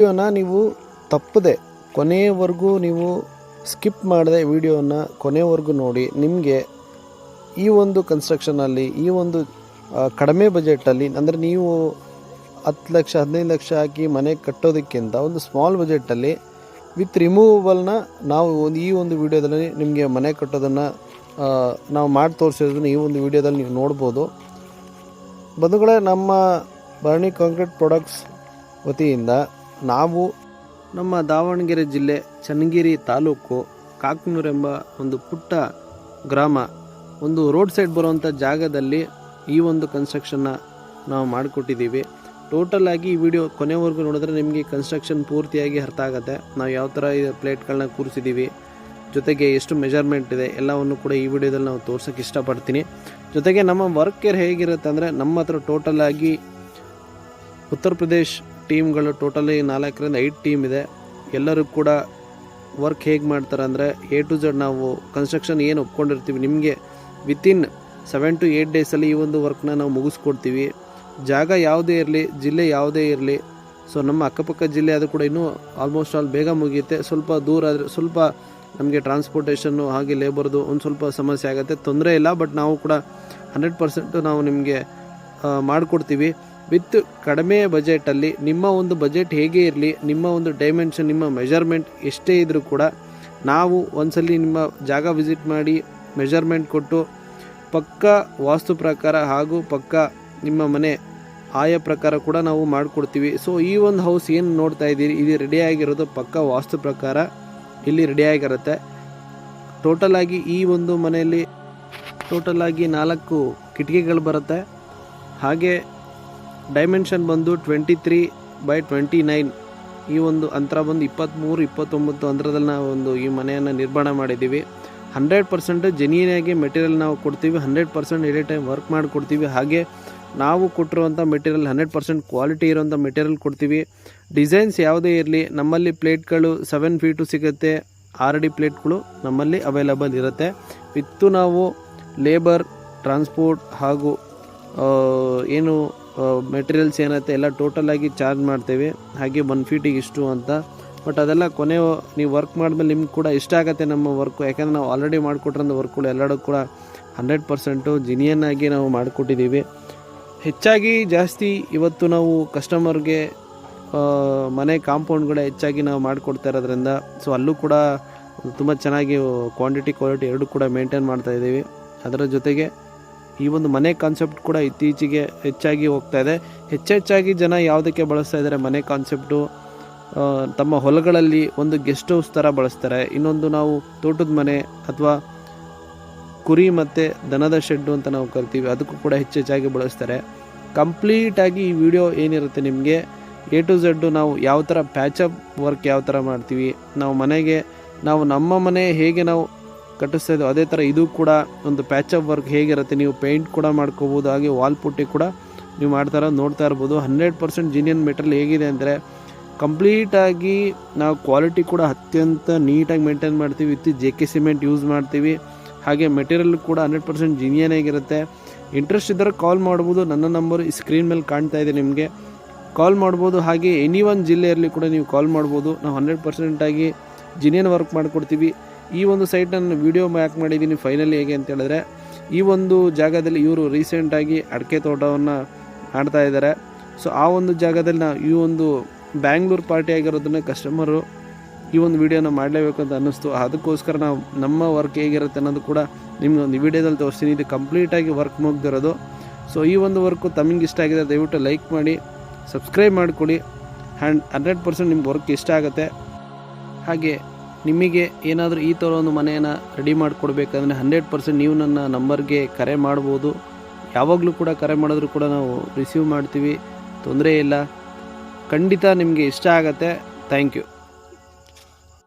ವಿಡಿಯೋನ ನೀವು ತಪ್ಪದೆ ಕೊನೆಯವರೆಗೂ ನೀವು ಸ್ಕಿಪ್ ಮಾಡದೆ ವಿಡಿಯೋನ ಕೊನೆಯವರೆಗೂ ನೋಡಿ. ನಿಮಗೆ ಈ ಒಂದು ಕನ್ಸ್ಟ್ರಕ್ಷನಲ್ಲಿ ಈ ಒಂದು ಕಡಿಮೆ ಬಜೆಟಲ್ಲಿ ಅಂದರೆ ನೀವು ಹತ್ತು ಲಕ್ಷ, ಹದಿನೈದು ಲಕ್ಷ ಹಾಕಿ ಮನೆ ಕಟ್ಟೋದಕ್ಕಿಂತ ಒಂದು ಸ್ಮಾಲ್ ಬಜೆಟಲ್ಲಿ ವಿತ್ ರಿಮೂವಲ್ನ ನಾವು ಒಂದು ಈ ಒಂದು ವಿಡಿಯೋದಲ್ಲಿ ನಿಮಗೆ ಮನೆ ಕಟ್ಟೋದನ್ನು ನಾವು ಮಾಡಿ ತೋರಿಸೋದನ್ನು ಈ ಒಂದು ವಿಡಿಯೋದಲ್ಲಿ ನೀವು ನೋಡ್ಬೋದು. ಬಂಧುಗಳೇ, ನಮ್ಮ ಬರ್ಣಿ ಕಾಂಕ್ರೀಟ್ ಪ್ರಾಡಕ್ಟ್ಸ್ ವತಿಯಿಂದ ನಾವು ನಮ್ಮ ದಾವಣಗೆರೆ ಜಿಲ್ಲೆ ಚನ್ನಗಿರಿ ತಾಲೂಕು ಕಾಕನೂರೆಂಬ ಒಂದು ಪುಟ್ಟ ಗ್ರಾಮ, ಒಂದು ರೋಡ್ ಸೈಡ್ ಬರುವಂಥ ಜಾಗದಲ್ಲಿ ಈ ಒಂದು ಕನ್ಸ್ಟ್ರಕ್ಷನ್ನ ನಾವು ಮಾಡಿಕೊಟ್ಟಿದ್ದೀವಿ. ಟೋಟಲ್ ಆಗಿ ಈ ವಿಡಿಯೋ ಕೊನೆವರೆಗೂ ನೋಡಿದ್ರೆ ನಿಮಗೆ ಕನ್ಸ್ಟ್ರಕ್ಷನ್ ಪೂರ್ತಿಯಾಗಿ ಅರ್ಥ ಆಗುತ್ತೆ. ನಾವು ಯಾವ ಥರ ಪ್ಲೇಟ್ಗಳನ್ನ ಕೂರಿಸಿದ್ದೀವಿ, ಜೊತೆಗೆ ಎಷ್ಟು ಮೆಜರ್ಮೆಂಟ್ ಇದೆ, ಎಲ್ಲವನ್ನು ಕೂಡ ಈ ವಿಡಿಯೋದಲ್ಲಿ ನಾವು ತೋರ್ಸೋಕ್ಕೆ ಇಷ್ಟಪಡ್ತೀನಿ. ಜೊತೆಗೆ ನಮ್ಮ ವರ್ಕ್ ಕೇರ್ ಹೇಗಿರುತ್ತೆ ಅಂದರೆ ನಮ್ಮ ಹತ್ರ ಟೋಟಲ್ ಆಗಿ ಉತ್ತರ ಪ್ರದೇಶ್ ಟೀಮ್ಗಳು ಟೋಟಲಿ ನಾಲ್ಕರಿಂದ ಐದು ಟೀಮ್ ಇದೆ. ಎಲ್ಲರೂ ಕೂಡ ವರ್ಕ್ ಹೇಗೆ ಮಾಡ್ತಾರೆ ಅಂದರೆ ಎ ಟು ಝಡ್ ನಾವು ಕನ್ಸ್ಟ್ರಕ್ಷನ್ ಏನು ಒಪ್ಕೊಂಡಿರ್ತೀವಿ. ನಿಮಗೆ ವಿತಿನ್ ಸೆವೆನ್ ಟು ಏಯ್ಟ್ ಡೇಸಲ್ಲಿ ಈ ಒಂದು ವರ್ಕ್ನ ನಾವು ಮುಗಿಸ್ಕೊಡ್ತೀವಿ. ಜಾಗ ಯಾವುದೇ ಇರಲಿ, ಜಿಲ್ಲೆ ಯಾವುದೇ ಇರಲಿ ಸೊ ನಮ್ಮ ಅಕ್ಕಪಕ್ಕ ಜಿಲ್ಲೆ ಅದು ಕೂಡ ಇನ್ನೂ ಆಲ್ಮೋಸ್ಟ್ ಆಲ್ ಬೇಗ ಮುಗಿಯುತ್ತೆ. ಸ್ವಲ್ಪ ದೂರ ಆದರೆ ಸ್ವಲ್ಪ ನಮಗೆ ಟ್ರಾನ್ಸ್ಪೋರ್ಟೇಷನ್ನು ಹಾಗೆ ಲೇಬರ್ದು ಒಂದು ಸ್ವಲ್ಪ ಸಮಸ್ಯೆ ಆಗುತ್ತೆ. ತೊಂದರೆ ಇಲ್ಲ ಬಟ್ ನಾವು ಕೂಡ ಹಂಡ್ರೆಡ್ ಪರ್ಸೆಂಟು ನಾವು ನಿಮಗೆ ಮಾಡಿಕೊಡ್ತೀವಿ. ವಿತ್ ಕಡಿಮೆ ಬಜೆಟಲ್ಲಿ ನಿಮ್ಮ ಒಂದು ಬಜೆಟ್ ಹೇಗೆ ಇರಲಿ, ನಿಮ್ಮ ಒಂದು ಡೈಮೆನ್ಷನ್ ನಿಮ್ಮ ಮೆಜರ್ಮೆಂಟ್ ಎಷ್ಟೇ ಇದ್ದರೂ ಕೂಡ ನಾವು ಒಂದ್ಸಲಿ ನಿಮ್ಮ ಜಾಗ ವಿಸಿಟ್ ಮಾಡಿ ಮೆಜರ್ಮೆಂಟ್ ಕೊಟ್ಟು ಪಕ್ಕ ವಾಸ್ತು ಪ್ರಕಾರ ಹಾಗೂ ಪಕ್ಕ ನಿಮ್ಮ ಮನೆ ಆಯ ಪ್ರಕಾರ ಕೂಡ ನಾವು ಮಾಡಿಕೊಡ್ತೀವಿ. ಸೊ ಈ ಒಂದು ಹೌಸ್ ಏನು ನೋಡ್ತಾ ಇದ್ದೀರಿ? ಇದು ರೆಡಿ ಆಗಿರೋದು ಪಕ್ಕ ವಾಸ್ತು ಪ್ರಕಾರ ಇಲ್ಲಿ ರೆಡಿ ಆಗಿರುತ್ತೆ. ಟೋಟಲ್ ಆಗಿ ಈ ಒಂದು ಮನೆಯಲ್ಲಿ ಟೋಟಲಾಗಿ ನಾಲ್ಕು ಕಿಟಕಿಗಳು ಬರುತ್ತೆ. ಹಾಗೆ ಡೈಮೆನ್ಷನ್ ಬಂದು twenty three by twenty nine ಈ ಒಂದು ಅಂತರ ಬಂದು ಇಪ್ಪತ್ತ್ಮೂರು ಇಪ್ಪತ್ತೊಂಬತ್ತು ಅಂತರದಲ್ಲಿ ನಾವು ಒಂದು ಈ ಮನೆಯನ್ನು ನಿರ್ಮಾಣ ಮಾಡಿದ್ದೀವಿ ಹಂಡ್ರೆಡ್ ಪರ್ಸೆಂಟ್ ಜೆನ್ಯೂನಾಗಿ ಮೆಟೀರಿಯಲ್ ನಾವು ಕೊಡ್ತೀವಿ. Hundred percent any time work ಮಾಡಿಕೊಡ್ತೀವಿ. ಹಾಗೆ ನಾವು ಕೊಟ್ಟಿರುವಂಥ ಮೆಟೀರಿಯಲ್ ಹಂಡ್ರೆಡ್ ಪರ್ಸೆಂಟ್ ಕ್ವಾಲಿಟಿ ಇರುವಂಥ ಮೆಟೀರಿಯಲ್ ಕೊಡ್ತೀವಿ. ಡಿಸೈನ್ಸ್ ಯಾವುದೇ ಇರಲಿ, ನಮ್ಮಲ್ಲಿ ಪ್ಲೇಟ್ಗಳು ಸೆವೆನ್ ಫೀಟು ಸಿಗುತ್ತೆ. ಆರ್ ಡಿ ಪ್ಲೇಟ್ಗಳು ನಮ್ಮಲ್ಲಿ ಅವೈಲಬಲ್ ಇರುತ್ತೆ. ವಿತ್ತು ನಾವು ಲೇಬರ್ ಟ್ರಾನ್ಸ್ಪೋರ್ಟ್ ಹಾಗೂ ಏನು ಮೆಟೀರಿಯಲ್ಸ್ ಏನತ್ತೆ, ಎಲ್ಲ ಟೋಟಲ್ ಆಗಿ ಚಾರ್ಜ್ ಮಾಡ್ತೇವೆ. ಹಾಗೆ ಒನ್ ಫೀಟಿಗೆ ಇಷ್ಟು ಅಂತ. ಬಟ್ ಅದೆಲ್ಲ ಕೊನೆ ನೀವು ವರ್ಕ್ ಮಾಡಿದ್ಮೇಲೆ ನಿಮ್ಗೆ ಕೂಡ ಇಷ್ಟ ಆಗುತ್ತೆ ನಮ್ಮ ವರ್ಕು ಯಾಕಂದರೆ ನಾವು ಆಲ್ರೆಡಿ ಮಾಡಿಕೊಟ್ರಂಥ ವರ್ಕ್ಗಳು ಎಲ್ಲರೂ ಕೂಡ ಹಂಡ್ರೆಡ್ ಪರ್ಸೆಂಟು ಜಿನಿಯನ್ ಆಗಿ ನಾವು ಮಾಡಿಕೊಟ್ಟಿದ್ದೀವಿ. ಹೆಚ್ಚಾಗಿ ಜಾಸ್ತಿ ಇವತ್ತು ನಾವು ಕಸ್ಟಮರ್ಗೆ ಮನೆ ಕಾಂಪೌಂಡ್ಗಳೇ ಹೆಚ್ಚಾಗಿ ನಾವು ಮಾಡಿಕೊಡ್ತಾ ಇರೋದ್ರಿಂದ ಸೊ ಅಲ್ಲೂ ಕೂಡ ತುಂಬ ಚೆನ್ನಾಗಿ ಕ್ವಾಂಟಿಟಿ ಕ್ವಾಲಿಟಿ ಎರಡೂ ಕೂಡ ಮೇಂಟೈನ್ ಮಾಡ್ತಾ ಇದ್ದೀವಿ. ಅದರ ಜೊತೆಗೆ ಈ ಒಂದು ಮನೆ ಕಾನ್ಸೆಪ್ಟ್ ಕೂಡ ಇತ್ತೀಚೆಗೆ ಹೆಚ್ಚಾಗಿ ಹೋಗ್ತಾ ಇದೆ. ಹೆಚ್ಚೆಚ್ಚಾಗಿ ಜನ ಯಾವುದಕ್ಕೆ ಬಳಸ್ತಾ ಇದ್ದಾರೆ ಮನೆ ಕಾನ್ಸೆಪ್ಟು ತಮ್ಮ ಹೊಲಗಳಲ್ಲಿ ಒಂದು ಗೆಸ್ಟ್ ಹೌಸ್ ಥರ ಬಳಸ್ತಾರೆ. ಇನ್ನೊಂದು ನಾವು ತೋಟದ ಮನೆ ಅಥವಾ ಕುರಿ ಮತ್ತು ದನದ ಶೆಡ್ಡು ಅಂತ ನಾವು ಕರಿತೀವಿ. ಅದಕ್ಕೂ ಕೂಡ ಹೆಚ್ಚೆಚ್ಚಾಗಿ ಬಳಸ್ತಾರೆ. ಕಂಪ್ಲೀಟಾಗಿ ಈ ವಿಡಿಯೋ ಏನಿರುತ್ತೆ ನಿಮಗೆ? ಎ ಟು ಝಡ್ಡು ನಾವು ಯಾವ ಥರ ಪ್ಯಾಚಪ್ ವರ್ಕ್ ಯಾವ ಥರ ಮಾಡ್ತೀವಿ? ನಾವು ಮನೆಗೆ, ನಾವು ನಮ್ಮ ಮನೆ ಹೇಗೆ ನಾವು ಕಟ್ಟಿಸ್ತಾ ಅದೇ ಥರ ಇದು ಕೂಡ ಒಂದು ಪ್ಯಾಚ್ ಅಪ್ ವರ್ಕ್ ಹೇಗಿರುತ್ತೆ, ನೀವು ಪೇಂಟ್ ಕೂಡ ಮಾಡ್ಕೋಬೋದು, ಹಾಗೆ ವಾಲ್ ಪುಟ್ಟಿ ಕೂಡ ನೀವು ಮಾಡ್ತಾರ ನೋಡ್ತಾ ಇರ್ಬೋದು. ಹಂಡ್ರೆಡ್ ಪರ್ಸೆಂಟ್ ಜಿನಿಯನ್ ಮೆಟೀರಿಯಲ್ ಹೇಗಿದೆ ಅಂದರೆ ಕಂಪ್ಲೀಟಾಗಿ ನಾವು ಕ್ವಾಲಿಟಿ ಕೂಡ ಅತ್ಯಂತ ನೀಟಾಗಿ ಮೇಂಟೈನ್ ಮಾಡ್ತೀವಿ. With J K cement use ಮಾಡ್ತೀವಿ. ಹಾಗೆ ಮೆಟೀರಿಯಲ್ ಕೂಡ ಹಂಡ್ರೆಡ್ ಪರ್ಸೆಂಟ್ ಜಿನಿಯನ್ ಆಗಿರುತ್ತೆ. ಇಂಟ್ರೆಸ್ಟ್ ಇದ್ದರೆ ಕಾಲ್ ಮಾಡ್ಬೋದು. ನನ್ನ ನಂಬರ್ ಈ ಸ್ಕ್ರೀನ್ ಮೇಲೆ ಕಾಣ್ತಾ ಇದೆ ನಿಮಗೆ. ಕಾಲ್ ಮಾಡ್ಬೋದು. ಹಾಗೆ ಎನಿ ಒನ್ ಜಿಲ್ಲೆಯಲ್ಲಿ ಕೂಡ ನೀವು ಕಾಲ್ ಮಾಡ್ಬೋದು. ನಾವು ಹಂಡ್ರೆಡ್ ಪರ್ಸೆಂಟಾಗಿ ಜಿನಿಯನ್ ವರ್ಕ್ ಮಾಡಿಕೊಡ್ತೀವಿ. ಈ ಒಂದು ಸೈಟ್ ನಾನು ವೀಡಿಯೋ ಮ್ಯಾಕ್ ಮಾಡಿದ್ದೀನಿ ಫೈನಲಿ ಹೇಗೆ ಅಂತ ಹೇಳಿದ್ರೆ, ಈ ಒಂದು ಜಾಗದಲ್ಲಿ ಇವರು ರೀಸೆಂಟಾಗಿ ಅಡಿಕೆ ತೋಟವನ್ನು ಮಾಡ್ತಾ ಇದ್ದಾರೆ. ಸೊ ಆ ಒಂದು ಜಾಗದಲ್ಲಿ ನಾವು ಈ ಒಂದು ಬ್ಯಾಂಗ್ಳೂರು ಪಾರ್ಟಿ ಆಗಿರೋದನ್ನ ಕಸ್ಟಮರು ಈ ಒಂದು ವಿಡಿಯೋನ ಮಾಡಲೇಬೇಕು ಅಂತ ಅನ್ನಿಸ್ತು. ಅದಕ್ಕೋಸ್ಕರ ನಾವು ನಮ್ಮ ವರ್ಕ್ ಹೇಗಿರುತ್ತೆ ಅನ್ನೋದು ಕೂಡ ನಿಮ್ಗೆ ಒಂದು ವಿಡಿಯೋದಲ್ಲಿ ತೋರಿಸ್ತೀನಿ. ಇದು ಕಂಪ್ಲೀಟಾಗಿ ವರ್ಕ್ ಮುಗ್ದಿರೋದು. ಸೊ ಈ ಒಂದು ವರ್ಕು ತಮಗೆ ಇಷ್ಟ ಆಗಿದೆ, ದಯವಿಟ್ಟು ಲೈಕ್ ಮಾಡಿ ಸಬ್ಸ್ಕ್ರೈಬ್ ಮಾಡಿಕೊಡಿ. ಆ್ಯಂಡ್ ಹಂಡ್ರೆಡ್ ಪರ್ಸೆಂಟ್ ನಿಮ್ಗೆ ವರ್ಕ್ ಇಷ್ಟ ಆಗುತ್ತೆ. ಹಾಗೆ ನಿಮಗೆ ಏನಾದರೂ ಈ ಥರ ಒಂದು ಮನೆಯನ್ನು ರೆಡಿ ಮಾಡಿಕೊಡ್ಬೇಕಂದ್ರೆ ಹಂಡ್ರೆಡ್ ಪರ್ಸೆಂಟ್ ನೀವು ನನ್ನ ನಂಬರ್ಗೆ ಕರೆ ಮಾಡ್ಬೋದು. ಯಾವಾಗಲೂ ಕೂಡ ಕರೆ ಮಾಡಿದ್ರು ಕೂಡ ನಾವು ರಿಸೀವ್ ಮಾಡ್ತೀವಿ. ತೊಂದರೆ ಇಲ್ಲ. ಖಂಡಿತ ನಿಮಗೆ ಇಷ್ಟ ಆಗುತ್ತೆ. Thank you